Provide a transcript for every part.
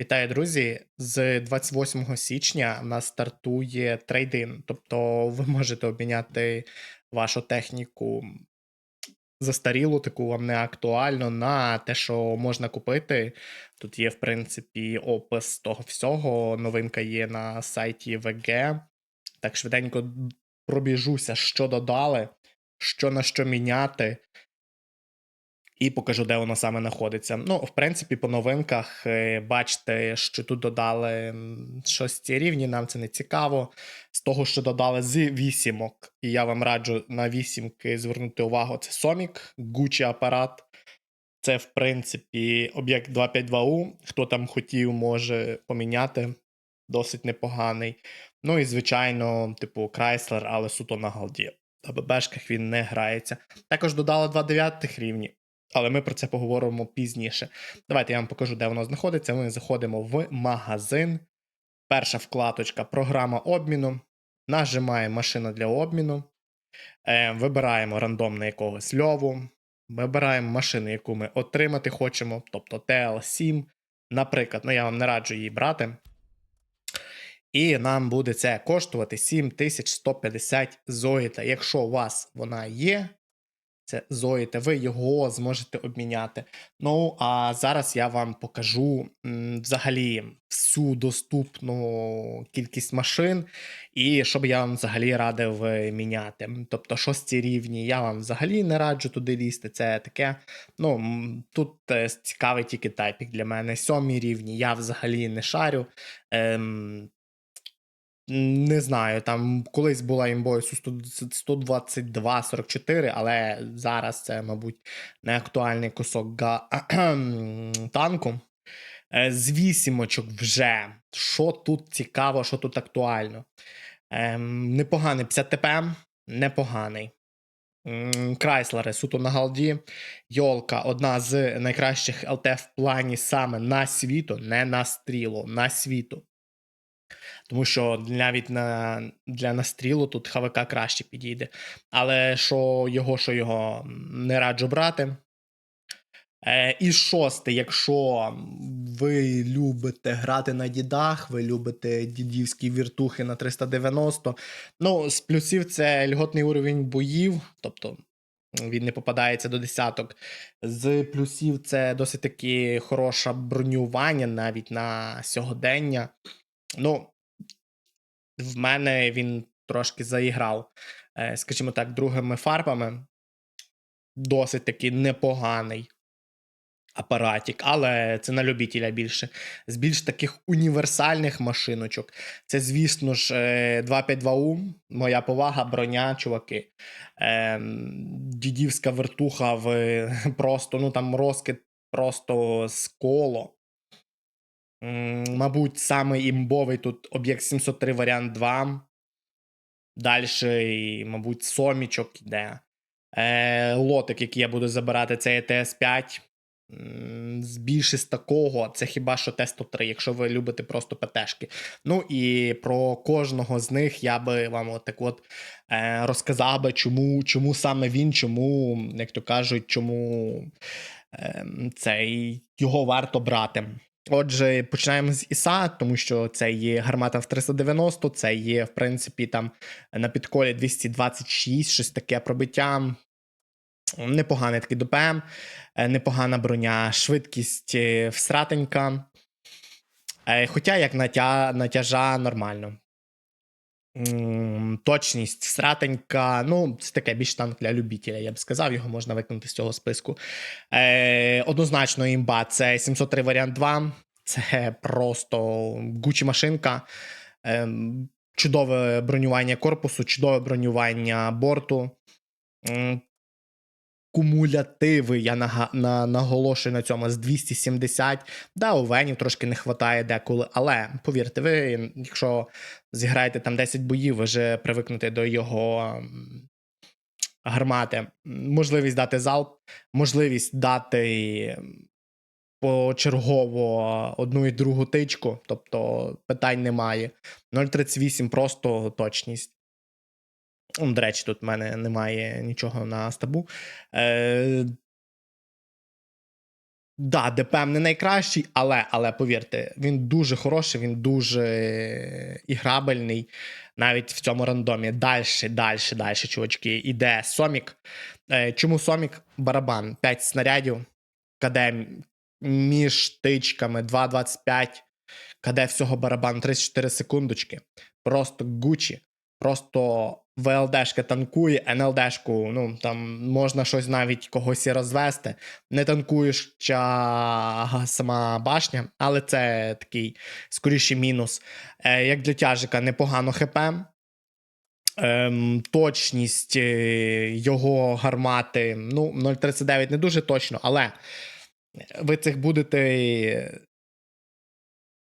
Вітаю, друзі! З 28 січня в нас стартує трейдин. Тобто ви можете обміняти вашу техніку застарілу, таку вам не актуальну, на те, що можна купити. Тут є, в принципі, опис того всього. Новинка є на сайті VG. Так швиденько пробіжуся, що додали, що на що міняти. І покажу, де воно саме знаходиться. Ну, в принципі, по новинках е, бачите, що тут додали м, шості рівні, нам це не цікаво. З того, що додали з вісімок, і я вам раджу на вісімки звернути увагу. Це Сомік, Gucci апарат. Це, в принципі, об'єкт 252U. Хто там хотів, може поміняти. Досить непоганий. Ну і, звичайно, типу Chrysler, але суто на голді. На ББшках він не грається. Також додали 2 дев'ятих рівні. Але ми про це поговоримо пізніше. Давайте я вам покажу, де воно знаходиться. Ми заходимо в магазин. Перша вкладочка програма обміну. Нажимаємо машина для обміну. Е, Вибираємо рандомно якогось льову. Вибираємо машину, яку ми отримати хочемо, тобто TL7. Наприклад, ну я вам не раджу її брати. І нам буде це коштувати 7150 зоїта. Якщо у вас вона є, це Зоїте, ви його зможете обміняти. Ну, а зараз я вам покажу м, взагалі всю доступну кількість машин, і що б я вам взагалі радив е, міняти. Тобто, шості рівні я вам взагалі не раджу туди лізти. Це таке. Ну, тут е, цікавий тільки тайпік для мене. Сьомі рівні я взагалі не шарю. Ем, не знаю, там колись була імбою 122-44, але зараз це, мабуть, не актуальний кусок га... танку. Е, З вісімочок вже. Що тут цікаво, що тут актуально? Ем, непоганий 50 ТП, непоганий. Крайслери суто на галді. Йолка одна з найкращих ЛТ в плані саме на світу, не на стрілу, на світу. Тому що навіть на, для настрілу тут ХВК краще підійде. Але що його, що його не раджу брати. Е, і шосте, якщо ви любите грати на дідах, ви любите дідівські віртухи на 390. Ну, з плюсів це льготний уровень боїв, тобто він не попадається до десяток. З плюсів це досить таки хороше бронювання навіть на сьогодення. Ну, в мене він трошки заіграв, е, скажімо так, другими фарбами. Досить таки непоганий апаратик, але це на любителя більше. З більш таких універсальних машиночок. Це, звісно ж, е, 252У, моя повага, броня, чуваки. Е, Дідівська вертуха в просто, ну там розкид просто з коло. Мабуть, самий імбовий тут об'єкт 703 варіант 2. Далі, мабуть, сомічок йде. Е, лотик, який я буду забирати, це ЕТС-5. М, З більше з такого, це хіба що Т-103, якщо ви любите просто ПТшки. Ну і про кожного з них я би вам от от е, розказав би, чому, чому саме він, чому, як то кажуть, чому е, цей його варто брати. Отже, починаємо з Іса, тому що це є гармата в 390, це є, в принципі, там на підколі 226, щось таке пробиття. Непоганий такий ДПМ, е, непогана броня, швидкість е, всратенька. Е, Хоча як натя... натяжа нормально. Точність сратенька, Ну, це таке більш танк для любителя, я б сказав, його можна викинути з цього списку. Е, Однозначно, імба це 703 варіант 2. Це просто Gucci машинка. Е, чудове бронювання корпусу, чудове бронювання борту. Кумулятиви, я нага, на, наголошую на цьому з 270. Да, у Венів трошки не вистачає деколи, але повірте, ви, якщо зіграєте там 10 боїв, ви вже привикнете до його гармати. Можливість дати залп, можливість дати почергово одну і другу тичку, тобто питань немає. 0,38 просто точність. До речі, тут в мене немає нічого на стабу. Е, Да, ДПМ не найкращий, але, але повірте, він дуже хороший, він дуже іграбельний навіть в цьому рандомі. Дальше, дальше, дальше, чувачки, іде Сомік. Е, чому Сомік? Барабан. 5 снарядів, КД між тичками 2.25, КД всього барабан 34 секундочки. Просто Гучі. Просто ВЛДшка танкує, НЛДшку, ну там можна щось навіть когось і розвести. Не танкуюча сама башня, але це такий скоріше мінус. Е, як для тяжика, непогано ХП. Ем, точність е, його гармати, ну, 0,39 не дуже точно, але ви цих будете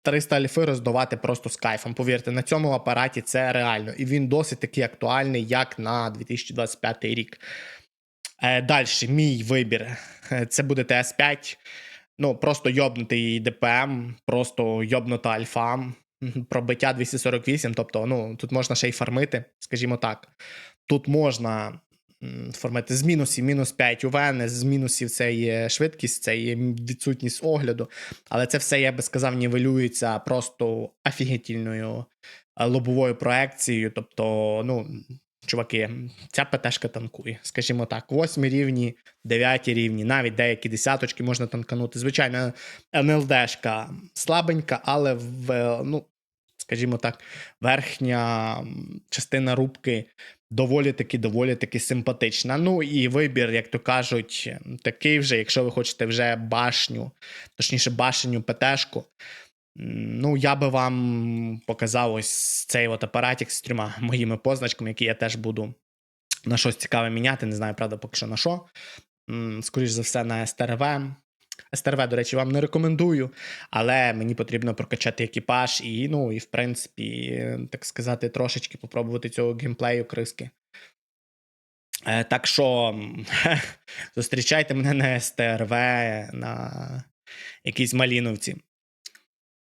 300 альфи роздавати просто з кайфом. Повірте, на цьому апараті це реально. І він досить таки актуальний, як на 2025 рік. Е, Далі, мій вибір. Е, Це буде ТС5. Ну, просто йобнутий ДПМ, просто йобнута альфа. Пробиття 248. Тобто, ну, тут можна ще й фармити, скажімо так. Тут можна м, фармити з мінусів, мінус 5 УВН, з мінусів це є швидкість, це є відсутність огляду. Але це все, я би сказав, нівелюється просто офігітельною е, лобовою проекцією. Тобто, ну, чуваки, ця ПТшка танкує, скажімо так, восьмі рівні, дев'яті рівні, навіть деякі десяточки можна танканути. Звичайно, НЛДшка слабенька, але в, ну, скажімо так, верхня частина рубки доволі таки, доволі таки симпатична. Ну і вибір, як то кажуть, такий вже, якщо ви хочете вже башню, точніше, башеню ПТшку. Ну, я би вам показав ось цей от апаратик з трьома моїми позначками, які я теж буду на щось цікаве міняти. Не знаю, правда, поки що на що. М, Скоріш за все, на СТРВ. СТРВ, до речі, вам не рекомендую, але мені потрібно прокачати екіпаж і, ну, і в принципі, так сказати, трошечки попробувати цього геймплею криски. Е, так що зустрічайте мене на СТРВ на якійсь маліновці.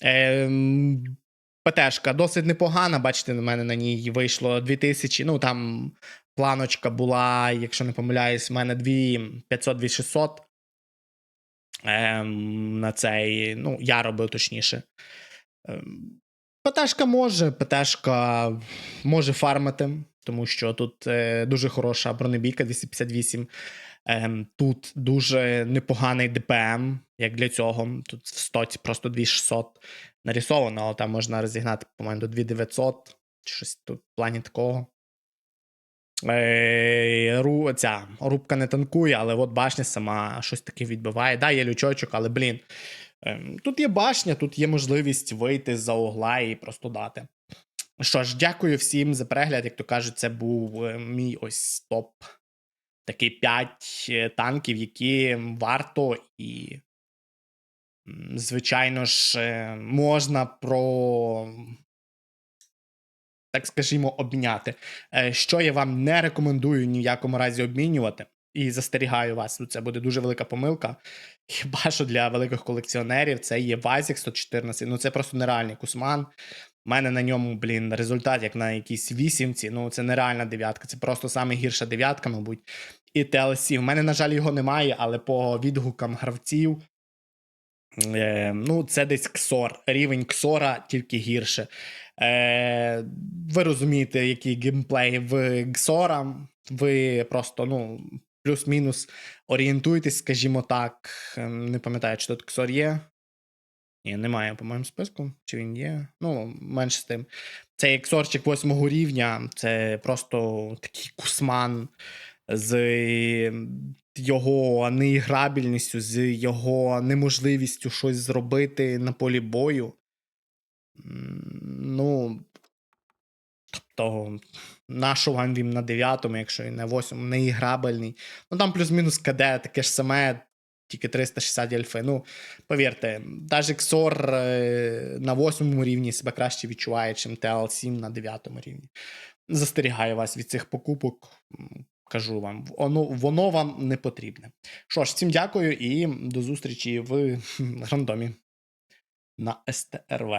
Ем, ПТшка досить непогана. Бачите, на мене на ній вийшло 2000. Ну там планочка була, якщо не помиляюсь, в мене 2500 2600 ем, на цей. Ну, я робив точніше. Ем, ПТшка може, ПТшка може фармити, тому що тут е, дуже хороша бронебійка 258. Ем, тут дуже непоганий ДПМ, як для цього. Тут в стоці просто 2600 нарисовано, але там можна розігнати, по-моєму, до 2900, чи щось тут в плані такого. Е, ру, ця рубка не танкує, але от башня сама щось таке відбиває. Да, є лючочок, але блін. Ем, тут є башня, тут є можливість вийти за угла і просто дати. Що ж, дякую всім за перегляд. Як то кажуть, це був е, мій ось топ. Такий 5 танків, які варто і, звичайно ж, е, можна про, так скажімо, обміняти. Е, Що я вам не рекомендую ні в якому разі обмінювати. І застерігаю вас, ну це буде дуже велика помилка. Хіба що для великих колекціонерів це є Вазік 114. Ну це просто нереальний кусман. У мене на ньому, блін, результат, як на якійсь вісімці. Ну, це нереальна дев'ятка. Це просто саме гірша дев'ятка, мабуть. І TLC. У мене, на жаль, його немає, але по відгукам гравців. Е, ну, це десь ксор. Рівень ксора тільки гірше. Е, ви розумієте, який геймплей в ксора. Ви просто, ну, плюс-мінус орієнтуєтесь, скажімо так. Ем, Не пам'ятаю, чи тут ксор є. Ні, немає, по-моєму, списку. Чи він є? Ну, менше з тим. Це ексорчик восьмого рівня, це просто такий кусман з його неіграбільністю, з його неможливістю щось зробити на полі бою. Ну. Нашу вам він на 9, якщо і на 8, неіграбельний. Ну там плюс-мінус КД, таке ж саме, тільки 360 альфи. Ну, повірте, навіть Ксор е, на 8 рівні себе краще відчуває, ніж TL7 на 9 рівні. Застерігаю вас від цих покупок. Кажу вам, воно, воно вам не потрібне. Що ж, всім дякую і до зустрічі в рандомі на СТРВ.